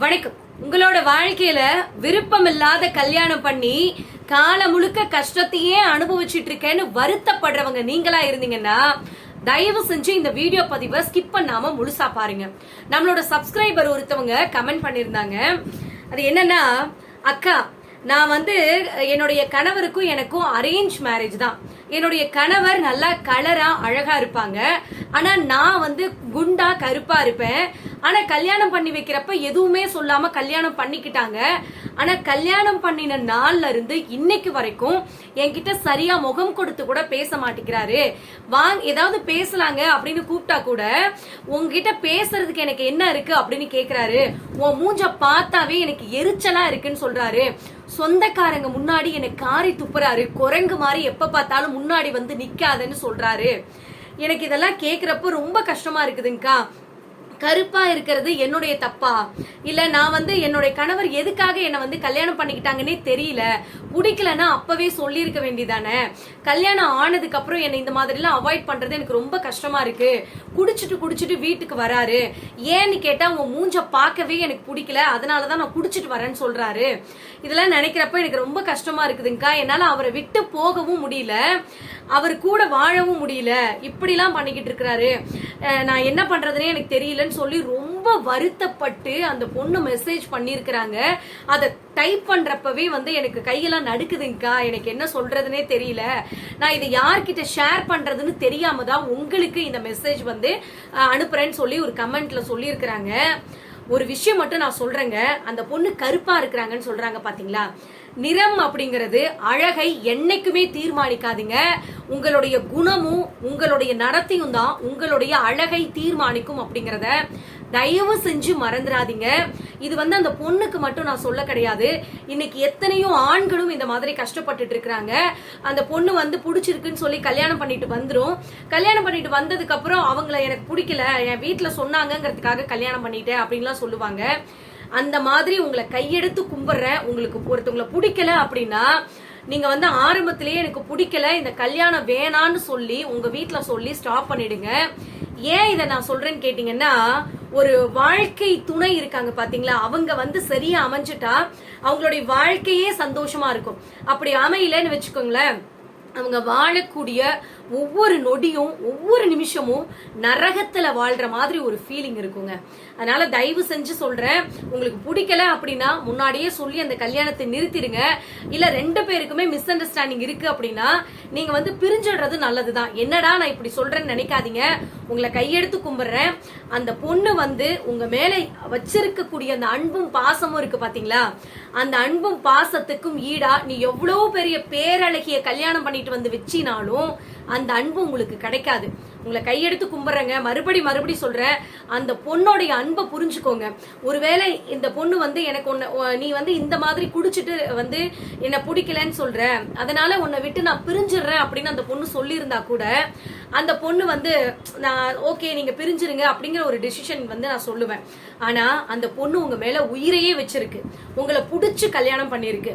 வணக்கம். உங்களோட வாழ்க்கையில விருப்பம் இல்லாத கல்யாணம் பண்ணி காலம் முழுக்க கஷ்டத்தையே அனுபவிச்சிட்டு இருக்கேன்னு வருத்தப்படுறவங்க நீங்களா இருந்தீங்கன்னா தயவு செஞ்சு இந்த வீடியோ பதிவை ஸ்கிப் பண்ணாம முழுசா பாருங்க. நம்மளோட சப்ஸ்கிரைபர் ஒருத்தவங்க கமெண்ட் பண்ணிருந்தாங்க அது என்னன்னா அக்கா நான் வந்து என்னுடைய கணவருக்கும் எனக்கும் அரேஞ்ச் மேரேஜ் தான். என்னுடைய கணவர் நல்லா கலரா அழகா இருப்பாங்க. ஆனா நான் வந்து குண்டா கருப்பா இருப்பேன். ஆனா கல்யாணம் பண்ணி வைக்கிறப்ப எதுவுமே சொல்லாம கல்யாணம் பண்ணிக்கிட்டாங்க. ஆனா கல்யாணம் பண்ணின நாள்ல இருந்து இன்னைக்கு வரைக்கும் என்கிட்ட சரியா முகம் கொடுத்து கூட பேச மாட்டேங்கிறாரு. வாங்க ஏதாவது பேசலாங்க அப்படின்னு கூப்பிட்டா கூட உங்ககிட்ட பேசுறதுக்கு எனக்கு என்ன இருக்கு அப்படின்னு கேக்குறாரு. உன் மூஞ்ச பார்த்தாவே எனக்கு எரிச்சலா இருக்குன்னு சொல்றாரு. சொந்தக்காரங்க முன்னாடி எனக்கு காரி துப்புறாரு. குரங்கு மாதிரி எப்ப பார்த்தாலும் முன்னாடி வந்து நிக்காதன்னு சொல்றாரு. எனக்கு இதெல்லாம் கேக்குறப்ப ரொம்ப கஷ்டமா இருக்குதுங்கக்கா. கருப்பா இருக்கிறது என்னுடைய தப்பா? இல்ல நான் வந்து என்னுடைய கணவர் எதுக்காக என்னை வந்து கல்யாணம் பண்ணிக்கிட்டாங்கன்னே தெரியல. பிடிக்கலன்னா அப்பவே சொல்லியிருக்க வேண்டியதானே? கல்யாணம் ஆனதுக்கு அப்புறம் இந்த மாதிரிலாம் அவாய்ட் பண்றது எனக்கு ரொம்ப கஷ்டமா இருக்கு. குடிச்சிட்டு குடிச்சிட்டு வீட்டுக்கு வராரு. ஏன்னு கேட்டா உன் மூஞ்ச பார்க்கவே எனக்கு பிடிக்கல. அதனாலதான் நான் குடிச்சிட்டு வரேன்னு சொல்றாரு. இதெல்லாம் நினைக்கிறப்ப எனக்கு ரொம்ப கஷ்டமா இருக்குதுங்கக்கா என்னால அவரை விட்டு போகவும் முடியல. அவர் கூட வாழவும் முடியல. இப்படிலாம் பண்ணிக்கிட்டு இருக்கிறாரு. நான் என்ன பண்றதுனே எனக்கு தெரியலன்னு சொல்லி ரொம்ப வருத்தப்பட்டு அந்த பொண்ணு மெசேஜ் பண்ணியிருக்கிறாங்க. அதை டைப் பண்றப்பவே வந்து எனக்கு கையெல்லாம் நடுக்குதுங்கக்கா எனக்கு என்ன சொல்றதுனே தெரியல. நான் இதை யார்கிட்ட ஷேர் பண்றதுன்னு தெரியாம தான் உங்களுக்கு இந்த மெசேஜ் வந்து அனுப்புகிறேன்னு அனுப்புறேன்னு சொல்லி ஒரு கமெண்ட்ல சொல்லியிருக்கிறாங்க. ஒரு விஷயம் மட்டும் நான் சொல்றேங்க. அந்த பொண்ணு கருப்பா இருக்கிறாங்கன்னு சொல்றாங்க பாத்தீங்களா? நிறம் அப்படிங்கிறது அழகை என்னைக்குமே தீர்மானிக்காதீங்க. உங்களுடைய குணமும் உங்களுடைய நடத்தையும் தான் உங்களுடைய அழகை தீர்மானிக்கும் அப்படிங்கிறத தயவு செஞ்சு மறந்துடாதீங்க. இது வந்து அந்த பொண்ணுக்கு மட்டும் நான் சொல்ல கிடையாது. இன்னைக்கு எத்தனையோ ஆண்களும் இந்த மாதிரி கஷ்டப்பட்டுட்டு இருக்கிறாங்க. அந்த பொண்ணு வந்து பிடிச்சிருக்குன்னு சொல்லி கல்யாணம் பண்ணிட்டு வந்துடும் கல்யாணம் பண்ணிட்டு வந்ததுக்கு அப்புறம் அவங்கள எனக்கு பிடிக்கல என் வீட்டுல சொன்னாங்கங்கிறதுக்காக கல்யாணம் பண்ணிட்டேன் அப்படின்லாம் சொல்லுவாங்க. அந்த மாதிரி உங்களை கையெடுத்து கும்பிடுறேன் உங்களுக்கு ஒருத்தவங்களை பிடிக்கல அப்படின்னா நீங்க வந்து ஆரம்பத்திலேயே எனக்கு பிடிக்கல இந்த கல்யாணம் வேணான்னு சொல்லி உங்க வீட்டுல சொல்லி ஸ்டாப் பண்ணிடுங்க. ஏன் இதை நான் சொல்றேன்னு கேட்டீங்கன்னா ஒரு வாழ்க்கை துணை இருக்காங்க பாத்தீங்களா? அவங்க வந்து சரியா அமைஞ்சிட்டா அவங்களுடைய வாழ்க்கையே சந்தோஷமா இருக்கும். அப்படி அமையலன்னு வச்சுக்கோங்களேன். அவங்க வாழக்கூடிய ஒவ்வொரு நொடியும் ஒவ்வொரு நிமிஷமும் நரகத்துல வாழ்ற மாதிரி ஒரு ஃபீலிங் இருக்குங்க. அதனால தயவு செஞ்சு சொல்றேன் உங்களுக்கு பிடிக்கல அப்படின்னா முன்னாடியே சொல்லி அந்த கல்யாணத்தை நிறுத்திடுங்க. இல்ல ரெண்டு பேருக்குமே மிஸ் அண்டர்ஸ்டாண்டிங் இருக்கு அப்படின்னா நீங்க வந்து பிரிஞ்சிடுறது நல்லதுதான். என்னடா நான் இப்படி சொல்றேன்னு நினைக்காதீங்க. உங்களை கையெடுத்து கும்பிடுறேன். அந்த பொண்ணு வந்து உங்க மேல வச்சிருக்கக்கூடிய அந்த அன்பும் பாசமும் இருக்கு பாத்தீங்களா? அந்த அன்பும் பாசத்துக்கும் ஈடா நீ எவ்வளவு பெரிய பேரழகிய கல்யாணம் பண்ணிட்டு வந்து வச்சினாலும் அந்த அன்பு உங்களுக்கு கிடைக்காது. உங்களை கையெடுத்து கும்பிட்றேங்க மறுபடி மறுபடி சொல்கிறேன் அந்த பொண்ணோடைய அன்பை புரிஞ்சுக்கோங்க. ஒருவேளை இந்த பொண்ணு வந்து எனக்கு ஒன்று நீ வந்து இந்த மாதிரி குடிச்சிட்டு வந்து என்னை பிடிக்கலன்னு சொல்கிற அதனால உன்னை விட்டு நான் பிரிஞ்சிடுறேன் அப்படின்னு அந்த பொண்ணு சொல்லியிருந்தா கூட அந்த பொண்ணு வந்து நான் ஓகே நீங்கள் பிரிஞ்சிருங்க அப்படிங்கிற ஒரு டெசிஷன் வந்து நான் சொல்லுவேன். ஆனால் அந்த பொண்ணு உங்கள் மேலே உயிரையே வச்சிருக்கு. உங்களை பிடிச்சி கல்யாணம் பண்ணியிருக்கு.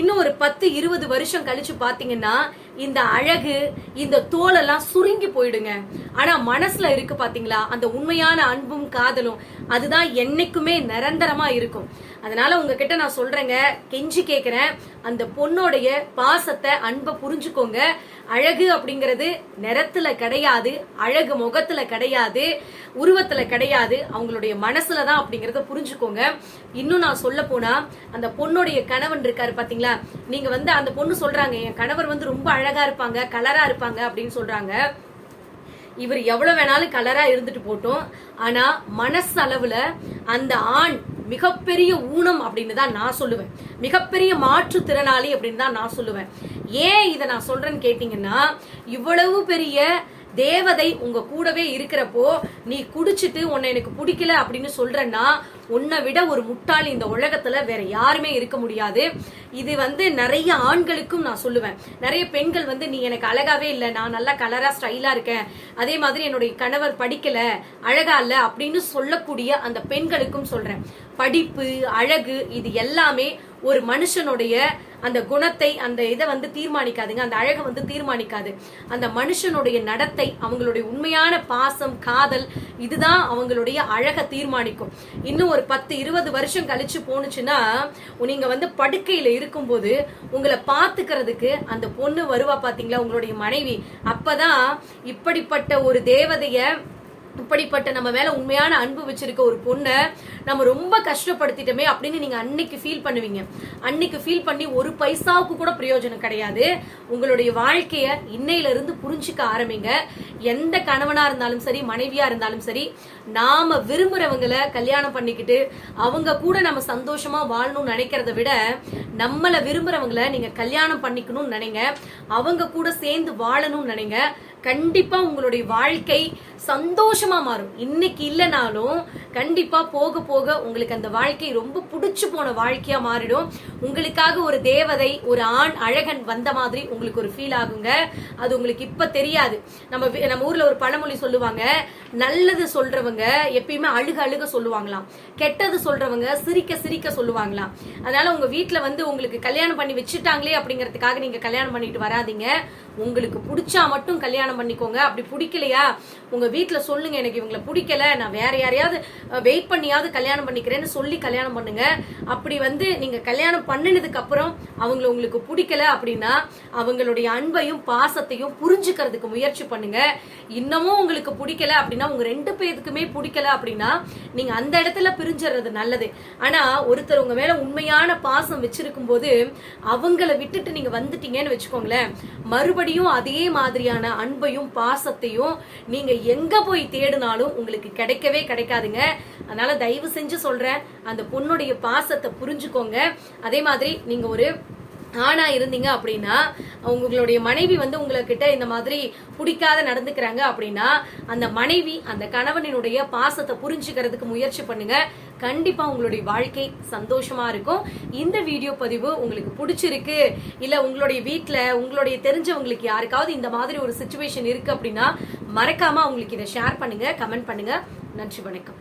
இன்னும் ஒரு பத்து இருபது வருஷம் கழிச்சு பார்த்தீங்கன்னா இந்த அழகு இந்த தோலெல்லாம் சுருங்கி போயிடுங்க. ஆனா மனசுல இருக்கு பாத்தீங்களா? அந்த உண்மையான அன்பும் காதலும் அதுதான் என்னைக்குமே நிரந்தரமா இருக்கும். அதனால உங்ககிட்ட நான் சொல்றேங்க கெஞ்சி கேக்குறேன். அந்த பொண்ணோடைய பாசத்தை அன்பை புரிஞ்சுக்கோங்க. அழகு அப்படிங்கிறது நிறத்துல கிடையாது அழகு முகத்துல கிடையாது உருவத்துல கிடையாது. அவங்களுடைய மனசுல தான் அப்படிங்கறத புரிஞ்சுக்கோங்க. இன்னும் நான் சொல்ல போனா அந்த பொண்ணுடைய கணவன் இருக்காரு பாத்தீங்களா? நீங்க வந்து அந்த பொண்ணு சொல்றாங்க என் கணவர் வந்து ரொம்ப அழகா அழகா இருப்பாங்க கலரா இருப்பாங்க அப்படின்னு சொல்றாங்க. இவர் எவ்வளவு வேணாலும் கலரா இருந்துட்டு போட்டோம். ஆனா மனசு அளவுல அந்த ஆண் மிகப்பெரிய ஊனம் அப்படின்னு தான் நான் சொல்லுவேன். மிகப்பெரிய மாற்றுத்திறனாளி அப்படின்னு தான் நான் சொல்லுவேன். ஏன் இதை நான் சொல்றேன்னு கேட்டீங்கன்னா இவ்வளவு பெரிய தேவதை உங்க கூடவே இருக்கிறப்போ நீ குடிச்சிட்டு உன்னை எனக்கு பிடிக்கல அப்படின்னு சொல்றன்னா உன்னை விட ஒரு முட்டாள் இந்த உலகத்துல வேற யாருமே இருக்க முடியாது. இது வந்து நிறைய ஆண்களுக்கும் நான் சொல்லுவேன். நிறைய பெண்கள் வந்து நீ எனக்கு அழகாவே இல்லை நான் நல்லா கலரா ஸ்டைலா இருக்கேன். அதே மாதிரி என்னுடைய கணவர் படிக்கல அழகா இல்ல அப்படின்னு சொல்லக்கூடிய அந்த பெண்களுக்கும் சொல்றேன். படிப்பு அழகு இது எல்லாமே ஒரு மனுஷனுடைய அந்த குணத்தை அந்த இதை வந்து தீர்மானிக்காதுங்க அந்த அழகை வந்து தீர்மானிக்காது. அந்த மனுஷனுடைய நடத்தை அவங்களுடைய உண்மையான பாசம் காதல் இதுதான் அவங்களுடைய அழகை தீர்மானிக்கும். இன்னும் ஒரு பத்து இருபது வருஷம் கழிச்சு போனுச்சுன்னா நீங்க வந்து படுக்கையில இருக்கும்போது உங்களை பாத்துக்கிறதுக்கு அந்த பொண்ணு வருவா பாத்தீங்களா உங்களுடைய மனைவி? அப்பதான் இப்படிப்பட்ட ஒரு தேவதைய இப்படிப்பட்ட நம்ம மேல உண்மையான அன்பு வச்சிருக்க ஒரு பொண்ணை நம்ம ரொம்ப கஷ்டப்படுத்திட்டோமே அப்படின்னு நீங்க அன்னைக்கு ஃபீல் பண்ணுவீங்க. அன்னைக்கு ஃபீல் பண்ணி ஒரு பைசாவுக்கு கூட பிரயோஜனம் கிடையாது. உங்களுடைய வாழ்க்கைய இன்னையில இருந்து புரிஞ்சுக்க ஆரம்பிங்க. எந்த கணவனா இருந்தாலும் சரி மனைவியா இருந்தாலும் சரி நாம விரும்புறவங்களை கல்யாணம் பண்ணிக்கிட்டு அவங்க கூட நம்ம சந்தோஷமா வாழணும்னு நினைக்கிறத விட நம்மளை விரும்புறவங்களை நீங்க கல்யாணம் பண்ணிக்கணும்னு நினைங்க. அவங்க கூட சேர்ந்து வாழணும்னு நினைங்க. கண்டிப்பா உங்களுடைய வாழ்க்கை சந்தோஷமா மாறும். இன்னைக்கு இல்லைனாலும் கண்டிப்பா போக போக உங்களுக்கு அந்த வாழ்க்கை ரொம்ப பிடிச்சு போன வாழ்க்கையா மாறிடும். உங்களுக்காக ஒரு தேவதை ஒரு ஆண் அழகன் வந்த மாதிரி உங்களுக்கு ஒரு ஃபீல் ஆகுங்க. அது உங்களுக்கு இப்ப தெரியாது. நம்ம நம்ம ஊர்ல ஒரு பழமொழி சொல்லுவாங்க நல்லது சொல்றவங்க எப்பயுமே அழுக அழுக சொல்லுவாங்களாம். கெட்டது சொல்றவங்க சிரிக்க சிரிக்க சொல்லுவாங்களாம். அதனால உங்க வீட்டுல வந்து உங்களுக்கு கல்யாணம் பண்ணி வச்சுட்டாங்களே அப்படிங்கறதுக்காக நீங்க கல்யாணம் பண்ணிட்டு வராதீங்க. உங்களுக்கு பிடிச்சா மட்டும் கல்யாணம் பண்ணிக்கோங்க. அப்படி பிடிக்கலையா? உங்க வீட்டுல சொல்லுங்க எனக்கு இவங்களை பிடிக்கல. நான் வேற யாரையாவது வெயிட் பண்ணியாவது கல்யாணம் பண்ணிக்கிறேன்னு சொல்லி கல்யாணம் பண்ணுங்க. அப்படி வந்து நீங்க கல்யாணம் பண்ணினதுக்கு அப்புறம் அவங்கள உங்களுக்கு பிடிக்கல அப்படின்னா அவங்களுடைய அன்பையும் பாசத்தையும் புரிஞ்சுக்கிறதுக்கு முயற்சி பண்ணுங்க. இன்னமும் உங்களுக்கு பிடிக்கல அப்படின்னா உங்க ரெண்டு பேருக்குமே பிடிக்கல அப்படின்னா நீங்க அந்த இடத்துல பிரிஞ்சுறது நல்லது. ஆனா ஒருத்தர் உங்க மேல உண்மையான பாசம் வச்சிருக்கும் போது அவங்கள விட்டுட்டு நீங்க வந்துட்டீங்கன்னு வச்சுக்கோங்களேன். மறுபடியும் அதே மாதிரியான அன்பையும் பாசத்தையும் நீங்க எங்க போய் தேடினாலும் உங்களுக்கு கிடைக்கவே கிடைக்காதுங்க. அதனால தயவு செஞ்சு சொல்றேன் அந்த பொண்ணுடைய பாசத்தை புரிஞ்சுக்கோங்க. அதே மாதிரி நீங்க ஒரு ஆணா இருந்தீங்க அப்படின்னா உங்களுடைய மனைவி வந்து உங்ககிட்ட இந்த மாதிரி பிடிக்காத நடந்துக்கிறாங்க அப்படின்னா அந்த மனைவி அந்த கணவனினுடைய பாசத்தை புரிஞ்சுக்கிறதுக்கு முயற்சி பண்ணுங்க. கண்டிப்பா உங்களுடைய வாழ்க்கை சந்தோஷமா இருக்கும். இந்த வீடியோ பதிவு உங்களுக்கு பிடிச்சிருக்கு இல்ல உங்களுடைய வீட்டுல உங்களுடைய தெரிஞ்சவங்களுக்கு யாருக்காவது இந்த மாதிரி ஒரு சுச்சுவேஷன் இருக்கு அப்படின்னா மறக்காம உங்களுக்கு இதை ஷேர் பண்ணுங்க கமெண்ட் பண்ணுங்க. நன்றி வணக்கம்.